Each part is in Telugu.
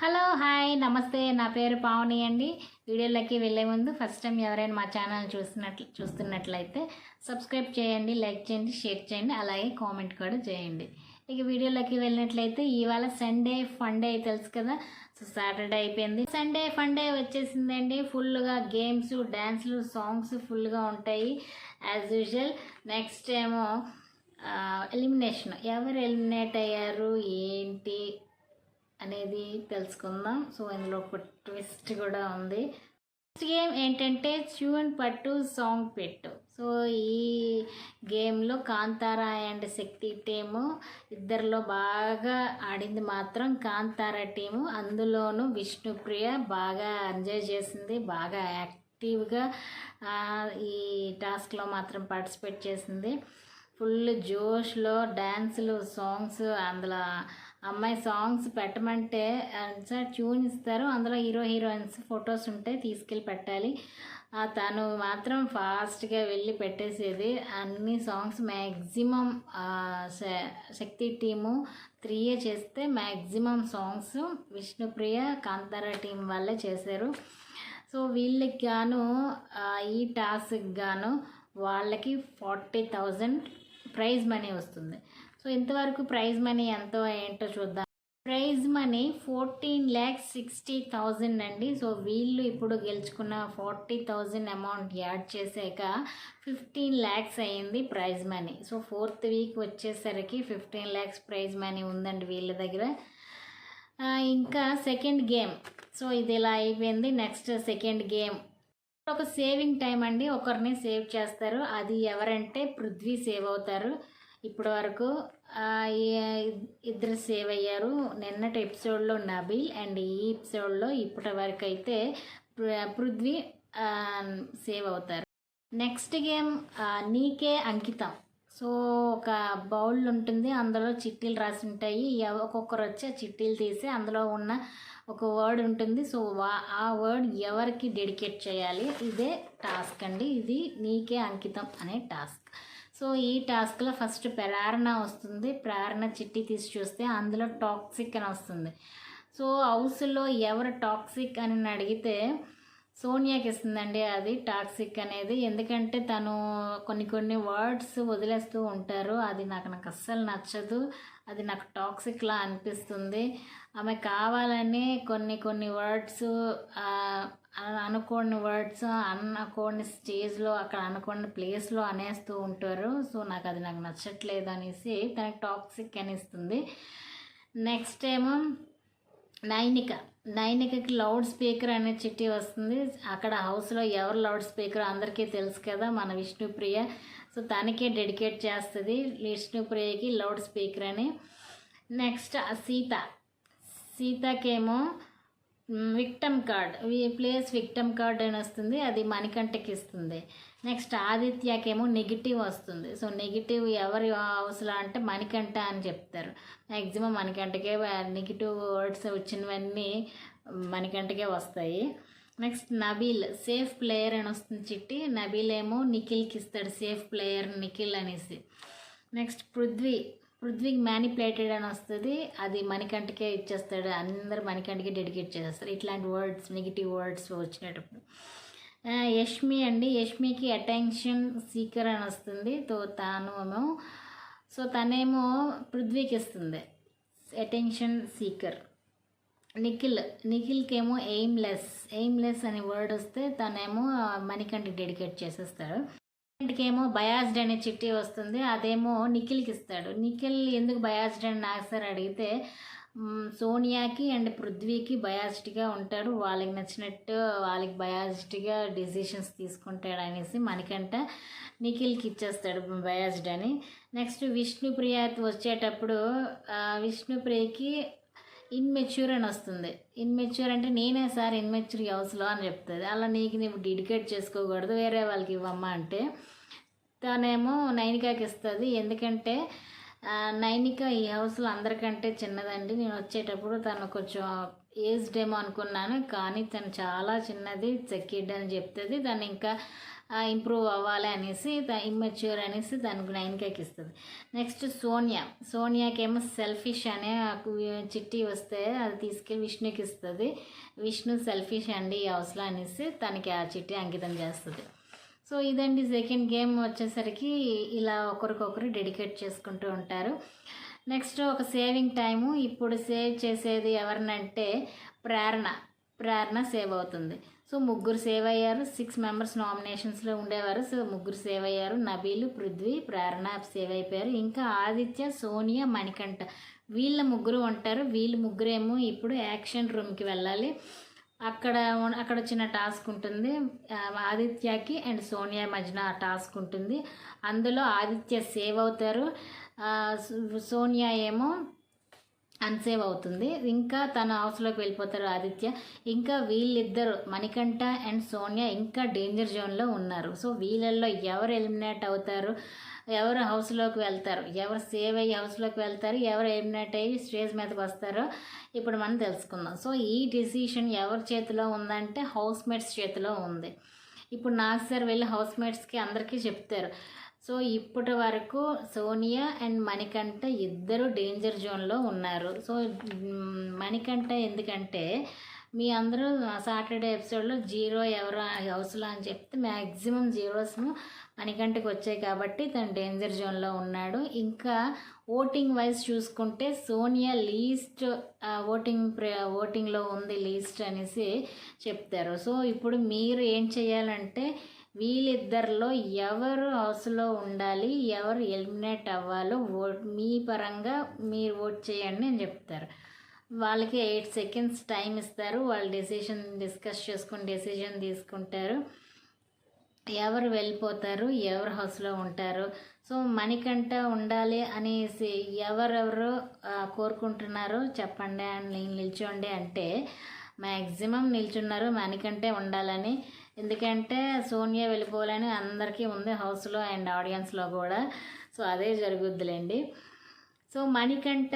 హలో హాయ్ నమస్తే. నా పేరు పావని అండి. వీడియోలోకి వెళ్ళే ముందు ఫస్ట్ టైం ఎవరైనా మా ఛానల్ చూసినట్లు చూస్తున్నట్లయితే సబ్స్క్రైబ్ చేయండి లైక్ చేయండి షేర్ చేయండి అలాగే కామెంట్ కూడా చేయండి. ఇక వీడియోలోకి వెళ్ళినట్లయితే ఇవాళ సండే ఫండే తెలుసు కదా? సో సాటర్డే అయిపోయింది. సండే ఫండే వచ్చేసిందండి. ఫుల్గా గేమ్స్ డ్యాన్స్లు సాంగ్స్ ఫుల్గా ఉంటాయి. యాజ్ యూజువల్ నెక్స్ట్ ఏమో ఎలిమినేషన్. ఎవరు ఎలిమినేట్ అయ్యారు? ఏంటి? అనేది తెలుసుకుందాం. సో ఇందులో ఒక ట్విస్ట్ కూడా ఉంది. నెక్స్ట్ గేమ్ ఏంటంటే చూన్ పట్టు సాంగ్ పెట్టు సో ఈ గేమ్లో కాంతారా అండ్ శక్తి టీము ఇద్దరిలో బాగా ఆడింది మాత్రం కాంతారా టీము అందులోనూ విష్ణుప్రియ బాగా ఎంజాయ్ చేసింది. బాగా యాక్టివ్గా ఈ టాస్క్లో మాత్రం పార్టిసిపేట్ చేసింది. ఫుల్ జోష్లో డ్యాన్సులు సాంగ్స్ అందులో అమ్మాయి సాంగ్స్ పెట్టమంటే సార్ ట్యూన్ ఇస్తారు. అందులో హీరో హీరోయిన్స్ ఫొటోస్ ఉంటే తీసుకెళ్ళి పెట్టాలి. తను మాత్రం ఫాస్ట్గా వెళ్ళి పెట్టేసేది. అన్ని సాంగ్స్ మ్యాక్సిమం శక్తి టీము త్రీయే చేస్తే maximum songs Vishnupriya Kantara team వాళ్ళే చేశారు. సో వీళ్ళకి గాను ఈ టాస్క్ గాను వాళ్ళకి ఫార్టీ థౌజండ్ ప్రైజ్ మనీ వస్తుంది. సో ఇంతవరకు ప్రైజ్ మనీ ఎంతో ఏంటో చూద్దాం. Prize money fourteen lakhs sixty thousand అండి. సో వీళ్ళు ఇప్పుడు గెలుచుకున్న ఫార్టీ థౌజండ్ అమౌంట్ యాడ్ చేశాక ఫిఫ్టీన్ ల్యాక్స్ అయ్యింది prize money. So fourth week వచ్చేసరికి ఫిఫ్టీన్ ల్యాక్స్ ప్రైజ్ మనీ ఉందండి వీళ్ళ దగ్గర. ఇంకా సెకండ్ గేమ్. సో ఇది ఇలా అయిపోయింది. Next second game. ఒక సేవింగ్ టైం అండి. ఒకరిని సేవ్ చేస్తారు. అది ఎవరంటే పృథ్వీ సేవ్ అవుతారు. ఇప్పటి వరకు ఇద్దరు సేవ్ అయ్యారు. నిన్నటి ఎపిసోడ్లో నబీల్ అండ్ ఈ ఎపిసోడ్లో ఇప్పటి వరకు అయితే పృ- పృథ్వీ సేవ్ అవుతారు. నెక్స్ట్ గేమ్ నీకే అంకితం. సో ఒక బౌల్ ఉంటుంది అందులో చిట్టీలు రాసి ఉంటాయి. ఒక్కొక్కరు వచ్చి ఆ చిట్టీలు తీసి అందులో ఉన్న ఒక వర్డ్ ఉంటుంది. సో వా- ఆ వర్డ్ ఎవరికి డెడికేట్ చేయాలి? ఇదే టాస్క్ అండి. ఇది నీకే అంకితం అనే టాస్క్. సో ఈ టాస్క్లో ఫస్ట్ ప్రేరణ వస్తుంది. ప్రేరణ చిట్టి తీసి చూస్తే అందులో టాక్సిక్ అని వస్తుంది. సో హౌస్లో ఎవరు టాక్సిక్ అని అడిగితే సోనియాకి ఇస్తుందండి అది టాక్సిక్ అనేది. ఎందుకంటే తను కొన్ని కొన్ని వర్డ్స్ వదిలేస్తూ ఉంటారు. అది నాకు నాకు అస్సలు నచ్చదు. అది నాకు టాక్సిక్లా అనిపిస్తుంది. ఆమె కావాలని కొన్ని కొన్ని వర్డ్స్ అనుకోని వర్డ్స్ అనుకోని స్టేజ్లో అక్కడ అనుకోని ప్లేస్లో అనేస్తూ ఉంటారు. సో నాకు అది నాకు నచ్చట్లేదు అనేసి తనకి టాక్సిక్ అనిస్తుంది. నెక్స్ట్ ఏమో నైనిక. నైనికకి లౌడ్ స్పీకర్ అనే చిట్టి వస్తుంది. అక్కడ హౌస్లో ఎవరు లౌడ్ స్పీకర్ అందరికీ తెలుసు కదా మన విష్ణుప్రియ. సో తనకే డెడికేట్ చేస్తుంది విష్ణుప్రియకి లౌడ్ స్పీకర్ అని. Next Sita. సీతకేమో victim card. Place victim card అని వస్తుంది అది మణికంఠకి ఇస్తుంది నెక్స్ట్ ఆదిత్యకేమో నెగిటివ్ వస్తుంది. సో నెగిటివ్ ఎవరి అవసరం అంటే మణికంఠ అని చెప్తారు. మ్యాక్సిమం మణికంఠకే నెగిటివ్ వర్డ్స్ వచ్చినవన్నీ మణికంఠకే వస్తాయి. నెక్స్ట్ నబీల్ సేఫ్ ప్లేయర్ అని వస్తుంది చిట్టి. నబీల్ ఏమో నిఖిల్కి ఇస్తాడు సేఫ్ ప్లేయర్ నిఖిల్ అనేసి. నెక్స్ట్ పృథ్వీ పృథ్వీకి మ్యానిపులేటెడ్ అని వస్తుంది అది మణికంఠకే ఇచ్చేస్తాడు అందరు మణికంఠకే డెడికేట్ చేసేస్తారు. ఇట్లాంటి వర్డ్స్ నెగిటివ్ వర్డ్స్ వచ్చినప్పుడు. యష్మి అండి యష్మికి అటెన్షన్ సీకర్ అని వస్తుంది. తో తాను ఏమో సో తనేమో పృథ్వీకి ఇస్తుంది అటెన్షన్ సీకర్ నిఖిల్ నిఖిల్కి ఏమో ఎయిమ్లెస్ ఎయిమ్లెస్ అనే వర్డ్ వస్తే తనేమో మణికంఠకి డెడికేట్ చేసేస్తాడు. ఏమో బయాస్డ్ అనే చిట్టి వస్తుంది అదేమో నిఖిల్కి ఇస్తాడు నిఖిల్ ఎందుకు బయాస్డ్ అని నాకు సార్ అడిగితే సోనియాకి అండ్ పృథ్వీకి బయాస్డ్గా ఉంటాడు వాళ్ళకి నచ్చినట్టు వాళ్ళకి బయాస్డ్గా డిసిషన్స్ తీసుకుంటాడు అనేసి మనకంట నిఖిల్కి ఇచ్చేస్తాడు బయాస్డ్ అని. నెక్స్ట్ విష్ణుప్రియ వచ్చేటప్పుడు విష్ణుప్రియకి ఇన్మెచ్యూర్ అని వస్తుంది. ఇన్మెచ్యూర్ అంటే నేనే సార్ ఇన్మెచ్యూర్ హౌస్లో అని చెప్తుంది. అలా నీకు నువ్వు డెడికేట్ చేసుకోకూడదు. వేరే వాళ్ళకి ఇవ్వమ్మా అంటే తనేమో నైనికాకి ఇస్తుంది. ఎందుకంటే నైనిక ఈ హౌస్లో అందరికంటే చిన్నదండి. నేను వచ్చేటప్పుడు తను కొంచెం ఏజ్డ్ ఏమో అనుకున్నాను. కానీ తను చాలా చిన్నది చెక్కిడ్ అని చెప్తుంది. తను ఇంకా ఇంప్రూవ్ అవ్వాలి అనేసి ఇమ్మెచ్యూర్ అనేసి దానికి నైన్కేకి ఇస్తుంది నెక్స్ట్ సోనియా. సోనియాకి ఏమో సెల్ఫిష్ అనే చిట్టి వస్తే అది తీసుకెళ్ళి విష్ణుకి ఇస్తుంది. విష్ణు సెల్ఫిష్ అండి ఈ అనేసి తనకి ఆ చిట్టి అంకితం చేస్తుంది. సో ఇదండి సెకండ్ గేమ్ వచ్చేసరికి ఇలా ఒకరికొకరు డెడికేట్ చేసుకుంటూ ఉంటారు. నెక్స్ట్ ఒక సేవింగ్ టైము ఇప్పుడు సేవ్ చేసేది ఎవరినంటే ప్రేరణ. ప్రేరణ సేవ్ అవుతుంది. సో ముగ్గురు సేవ్ అయ్యారు. సిక్స్ మెంబర్స్ నామినేషన్స్లో ఉండేవారు. సో ముగ్గురు సేవ్ అయ్యారు. నబీలు పృథ్వీ ప్రేరణ సేవ్ అయిపోయారు. ఇంకా ఆదిత్య సోనియా మణికంఠ. వీళ్ళ ముగ్గురు ఉంటారు వీళ్ళ ముగ్గురేమో ఇప్పుడు యాక్షన్ రూమ్కి వెళ్ళాలి. అక్కడ అక్కడ వచ్చిన టాస్క్ ఉంటుంది. ఆదిత్యకి అండ్ సోనియా మధ్యన టాస్క్ ఉంటుంది. అందులో ఆదిత్య సేవ్ అవుతారు. సోనియా ఏమో అన్సేవ్ అవుతుంది. ఇంకా తన హౌస్లోకి వెళ్ళిపోతారు ఆదిత్య. ఇంకా వీళ్ళిద్దరు మణికంఠ అండ్ సోనియా ఇంకా డేంజర్ జోన్లో ఉన్నారు. సో వీళ్ళల్లో ఎవరు ఎలిమినేట్ అవుతారు? ఎవరు హౌస్లోకి వెళ్తారు? ఎవరు సేవ్ అయ్యి హౌస్లోకి వెళ్తారు? ఎవరు ఎలిమినేట్ అయ్యి స్టేజ్ మీదకి వస్తారో ఇప్పుడు మనం తెలుసుకుందాం. సో ఈ డిసిషన్ ఎవరి చేతిలో ఉందంటే హౌస్మేట్స్ చేతిలో ఉంది. ఇప్పుడు నాగ్ సార్ వెళ్ళి హౌస్మేట్స్కి అందరికీ చెప్తారు. సో ఇప్పటి వరకు సోనియా అండ్ మణికంఠ ఇద్దరు డేంజర్ జోన్లో ఉన్నారు. సో మణికంఠ ఎందుకంటే మీ అందరూ సాటర్డే ఎపిసోడ్లో జీరో ఎవరు హౌస్లో అని చెప్తే మ్యాక్సిమం జీరోస్ మణికంఠకి వచ్చాయి కాబట్టి తను డేంజర్ జోన్లో ఉన్నాడు. ఇంకా ఓటింగ్ వైజ్ చూసుకుంటే సోనియా లీస్ట్ ఓటింగ్ ఓటింగ్లో ఉంది లీస్ట్ అనేసి చెప్తారు. సో ఇప్పుడు మీరు ఏం చేయాలంటే వీళ్ళిద్దరిలో ఎవరు హౌస్లో ఉండాలి ఎవరు ఎలిమినేట్ అవ్వాలో ఓట్ మీ పరంగా మీరు ఓట్ చేయండి అని చెప్తారు. వాళ్ళకి ఎయిట్ సెకండ్స్ టైం ఇస్తారు వాళ్ళు డెసిషన్ డిస్కస్ చేసుకుని డెసిషన్ తీసుకుంటారు. ఎవరు వెళ్ళిపోతారు ఎవరు హౌస్లో ఉంటారు. సో మణికంట ఉండాలి అనేసి ఎవరెవరు కోరుకుంటున్నారో చెప్పండి అని నేను నిల్చోండి అంటే మ్యాక్సిమం నిల్చున్నారు మణికంటే ఉండాలని. ఎందుకంటే సోనియా వెళ్ళిపోవాలని అందరికీ ఉంది హౌస్లో అండ్ ఆడియన్స్లో కూడా. సో అదే జరుగుద్దిలేండి. సో మణికంట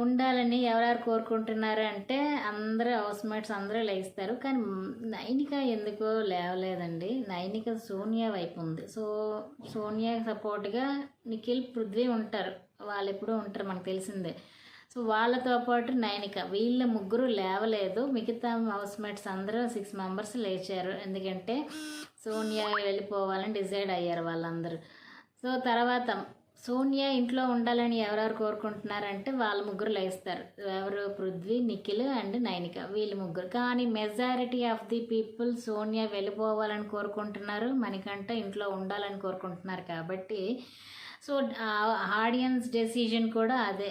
ఉండాలని ఎవరెవరు కోరుకుంటున్నారు అంటే అందరూ హౌస్ మేట్స్ అందరూ లేస్తారు. కానీ నైనిక ఎందుకో లేవలేదండి. నైనిక సోనియా వైపు ఉంది. సో సోనియా సపోర్ట్గా నిఖిల్ పృథ్వీ ఉంటారు. వాళ్ళు ఎప్పుడూ ఉంటారు మనకు తెలిసిందే. సో వాళ్ళతో పాటు నైనిక వీళ్ళ ముగ్గురు లేవలేదు. మిగతా హౌస్ మేట్స్ అందరూ సిక్స్ మెంబర్స్ లేచారు. ఎందుకంటే సోనియా వెళ్ళిపోవాలని డిసైడ్ అయ్యారు వాళ్ళందరూ. సో తర్వాత సోనియా ఇంట్లో ఉండాలని ఎవరెవరు కోరుకుంటున్నారంటే వాళ్ళ ముగ్గురు లేస్తారు. ఎవరు? పృథ్వీ నిఖిల్ అండ్ నైనిక. వీళ్ళు ముగ్గురు. కానీ majority of the people Sonia వెళ్ళిపోవాలని కోరుకుంటున్నారు. మనకంటే ఇంట్లో ఉండాలని కోరుకుంటున్నారు కాబట్టి సో ఆడియన్స్ డెసిషన్ కూడా అదే.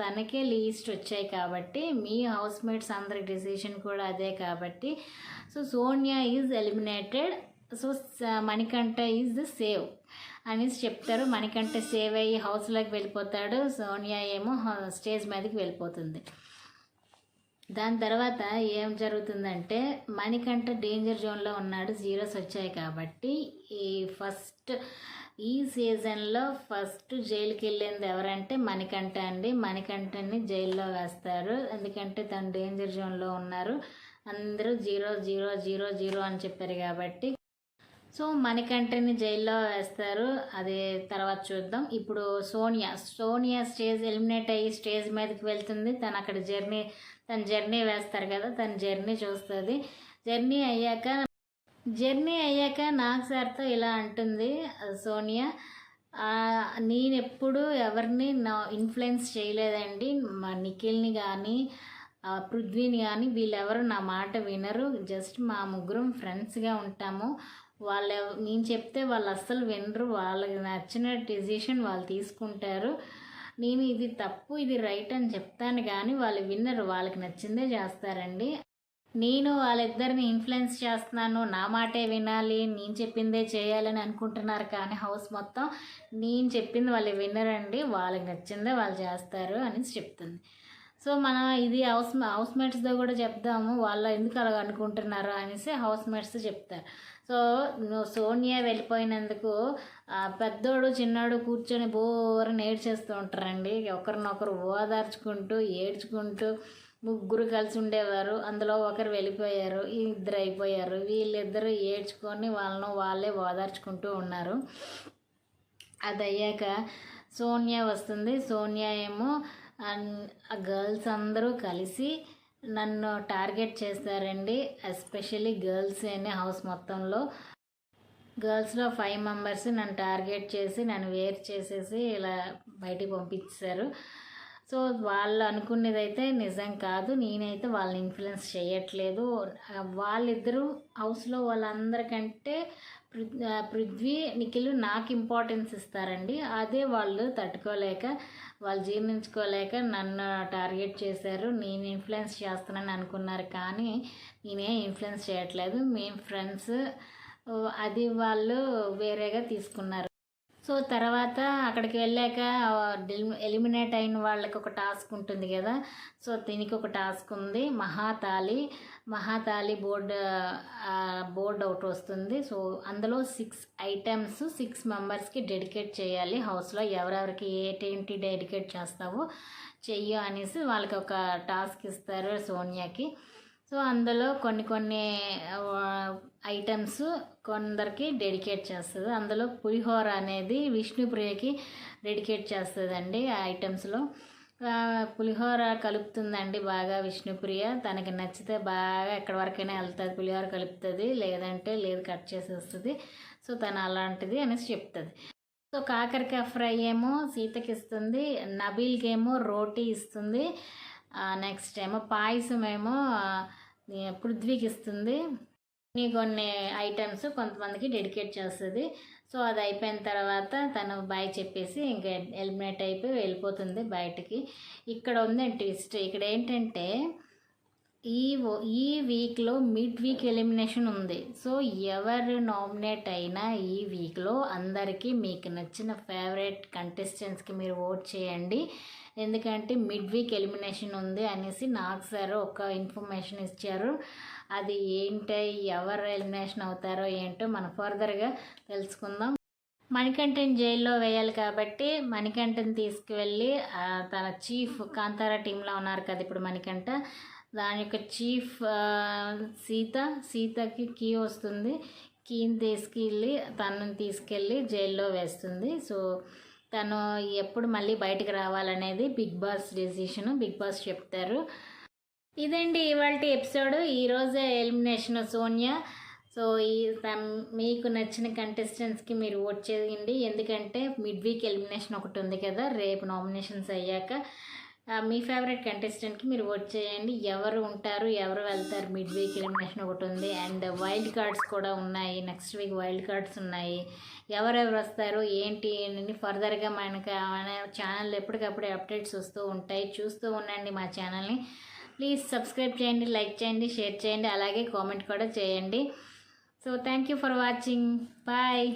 తనకే లీస్ట్ వచ్చాయి కాబట్టి మీ హౌస్ మేట్స్ అందరి డెసిషన్ కూడా అదే కాబట్టి. So Sonia is eliminated. So Manikanta is the save అనేసి చెప్తారు. మణికంఠ సేవ్ అయ్యి హౌస్లోకి వెళ్ళిపోతాడు. సోనియా ఏమో స్టేజ్ మీదకి వెళ్ళిపోతుంది. దాని తర్వాత ఏం జరుగుతుందంటే మణికంఠ డేంజర్ జోన్లో ఉన్నాడు. జీరోస్ వచ్చాయి కాబట్టి ఈ ఫస్ట్ ఈ సీజన్లో ఫస్ట్ జైలుకి వెళ్ళింది ఎవరంటే మణికంఠ అండి. మణికంఠని జైల్లో వేస్తారు. ఎందుకంటే తను డేంజర్ జోన్లో ఉన్నారు. అందరూ జీరో జీరో జీరో జీరో అని చెప్పారు కాబట్టి. సో మణికంఠని జైల్లో వేస్తారు. అది తర్వాత చూద్దాం. ఇప్పుడు సోనియా. సోనియా స్టేజ్ ఎలిమినేట్ అయ్యి స్టేజ్ మీదకి వెళ్తుంది. తను అక్కడ జర్నీ తన జర్నీ వేస్తారు కదా తన జర్నీ చూస్తుంది. జర్నీ అయ్యాక జర్నీ అయ్యాక నాగ్ సార్తో ఇలా అంటుంది సోనియా నేనెప్పుడు నేను ఎప్పుడు ఎవరిని నా ఇన్ఫ్లుయెన్స్ చేయలేదండి. మా నిఖిల్ని కానీ పృథ్వీని కానీ వీళ్ళెవరు నా మాట వినరు. జస్ట్ మా ముగ్గురం ఫ్రెండ్స్గా ఉంటాము. వాళ్ళు నేను చెప్తే వాళ్ళు అస్సలు వినరు. వాళ్ళకి నచ్చిన డెసిషన్ వాళ్ళు తీసుకుంటారు. నేను ఇది తప్పు ఇది రైట్ అని చెప్తాను కానీ వాళ్ళు విన్నరు వాళ్ళకి నచ్చిందే చేస్తారండి. నేను వాళ్ళిద్దరిని ఇన్ఫ్లుయెన్స్ చేస్తున్నాను. నా మాటే వినాలి. నేను చెప్పిందే చేయాలని అనుకుంటున్నారు కానీ హౌస్ మొత్తం నేను చెప్పింది వాళ్ళు వినరండి. వాళ్ళకి నచ్చిందే వాళ్ళు చేస్తారు అనేసి చెప్తుంది. సో మనం ఇది హౌస్ హౌస్ మేట్స్తో కూడా చెప్దాము. వాళ్ళు ఎందుకు అలా అనుకుంటున్నారు అనేసి హౌస్ మేట్స్ చెప్తారు. సో సోనియా వెళ్ళిపోయినందుకు పెద్దోడు చిన్నోడు కూర్చొని బోరని ఏడ్చేస్తూ ఉంటారండి. ఒకరినొకరు ఓదార్చుకుంటూ ఏడ్చుకుంటూ ముగ్గురు కలిసి ఉండేవారు. అందులో ఒకరు వెళ్ళిపోయారు ఇద్దరు అయిపోయారు. వీళ్ళిద్దరూ ఏడ్చుకొని వాళ్ళను వాళ్ళే ఓదార్చుకుంటూ ఉన్నారు. అది అయ్యాక సోనియా వస్తుంది. సోనియా ఏమో ఆ గర్ల్స్ అందరూ కలిసి నన్ను టార్గెట్ చేస్తారండి. ఎస్పెషల్లీ గర్ల్స్ అనే హౌస్ మొత్తంలో. గర్ల్స్లో ఫైవ్ మెంబర్స్ నన్ను టార్గెట్ చేసి నన్ను వేర్ చేసేసి ఇలా బయటికి పంపించారు సో వాళ్ళు అనుకునేది అయితే నిజం కాదు. నేనైతే వాళ్ళని ఇన్ఫ్లుయెన్స్ చేయట్లేదు. వాళ్ళిద్దరూ హౌస్లో వాళ్ళందరికంటే పృథ్వీ నిఖిల్ నాకు ఇంపార్టెన్స్ ఇస్తారండి. అదే వాళ్ళు తట్టుకోలేక వాళ్ళు జీర్ణించుకోలేక నన్ను టార్గెట్ చేశారు. నేను ఇన్ఫ్లుయెన్స్ చేస్తానని అనుకున్నారు కానీ నేనేం ఇన్ఫ్లుయెన్స్ చేయట్లేదు. మేము ఫ్రెండ్స్ అది వాళ్ళు వేరేగా తీసుకున్నారు. సో తర్వాత అక్కడికి వెళ్ళాక ఎలిమినేట్ అయిన వాళ్ళకి ఒక టాస్క్ ఉంటుంది కదా. సో దీనికి ఒక టాస్క్ ఉంది మహాతాళి. మహాతాళి బోర్డ్ బోర్డ్ ఒకటి వస్తుంది. సో అందులో సిక్స్ ఐటమ్స్ సిక్స్ మెంబర్స్కి డెడికేట్ చేయాలి. హౌస్లో ఎవరెవరికి ఏంటి డెడికేట్ చేస్తావో చెయ్యు అనేసి వాళ్ళకి ఒక టాస్క్ ఇస్తారు సోనియాకి. సో అందులో కొన్ని కొన్ని ఐటమ్స్ కొందరికి డెడికేట్ చేస్తుంది. అందులో పులిహోర అనేది విష్ణుప్రియకి డెడికేట్ చేస్తుందండి ఆ ఐటమ్స్లో. పులిహోర కలుపుతుందండి బాగా విష్ణుప్రియ. తనకి నచ్చితే బాగా ఎక్కడి వరకైనా వెళ్తుంది. పులిహోర కలుపుతుంది లేదంటే లేదు కట్ చేసేస్తుంది. సో తను అలాంటిది అనేసి చెప్తుంది. సో కాకరకాయ ఫ్రై ఏమో సీతకి ఇస్తుంది. నబీల్కి ఏమో రోటీ ఇస్తుంది. నెక్స్ట్ ఏమో పాయసం ఏమో పృథ్వీకి ఇస్తుంది. కొన్ని కొన్ని ఐటమ్స్ కొంతమందికి డెడికేట్ చేస్తుంది. సో అది అయిపోయిన తర్వాత తను బాయ్ చెప్పేసి ఇంకా ఎలిమినేట్ అయిపోయి వెళ్ళిపోతుంది బయటికి. ఇక్కడ ఉంది ట్విస్ట్ ఇక్కడ ఏంటంటే ఈ ఈ వీక్లో మిడ్ వీక్ ఎలిమినేషన్ ఉంది. సో ఎవరు నామినేట్ అయినా ఈ వీక్లో అందరికీ మీకు నచ్చిన ఫేవరెట్ కంటెస్టెంట్స్కి మీరు ఓట్ చేయండి. ఎందుకంటే మిడ్ వీక్ ఎలిమినేషన్ ఉంది అనేసి నాకు సార్ ఒక ఇన్ఫర్మేషన్ ఇచ్చారు. అది ఏంటో ఎవరు ఎలిమినేషన్ అవుతారో ఏంటో మనం ఫర్దర్గా తెలుసుకుందాం. మణికంఠన్ జైల్లో వేయాలి కాబట్టి మణికంఠన్ తీసుకువెళ్ళి తన చీఫ్ కాంతారా టీంలో ఉన్నారు కదా ఇప్పుడు మణికంఠ. దాని యొక్క చీఫ్ సీత సీతకి కీ వస్తుంది. కీని తీసుకెళ్ళి తనని తీసుకెళ్ళి జైల్లో వేస్తుంది. సో తను ఎప్పుడు మళ్ళీ బయటకు రావాలనేది Bigg Boss decision. Bigg Boss చెప్తారు. ఇదండి ఇవాళ ఎపిసోడ్. ఈరోజే ఎలిమినేషన్ సోనియా. సో ఈ మీకు నచ్చిన కంటెస్టెంట్స్కి మీరు ఓట్ చేయండి. ఎందుకంటే మిడ్ వీక్ ఎలిమినేషన్ ఒకటి ఉంది కదా రేపు నామినేషన్స్ అయ్యాక. మీ ఫేవరెట్ కంటెస్టెంట్కి మీరు ఓట్ చేయండి. ఎవరు ఉంటారు ఎవరు వెళ్తారు మిడ్ వీక్ ఎలిమినేషన్ ఒకటి ఉంది. అండ్ వైల్డ్ కార్డ్స్ కూడా ఉన్నాయి. నెక్స్ట్ వీక్ వైల్డ్ కార్డ్స్ ఉన్నాయి. ఎవరెవరు వస్తారు ఏంటి అని ఫర్దర్గా మనకు మన ఛానల్ ఎప్పటికప్పుడు అప్డేట్స్ వస్తూ ఉంటాయి. చూస్తూ ఉండండి మా ఛానల్ని ప్లీజ్ సబ్స్క్రైబ్ చేయండి లైక్ చేయండి షేర్ చేయండి అలాగే కామెంట్ కూడా చేయండి. So thank you for watching bye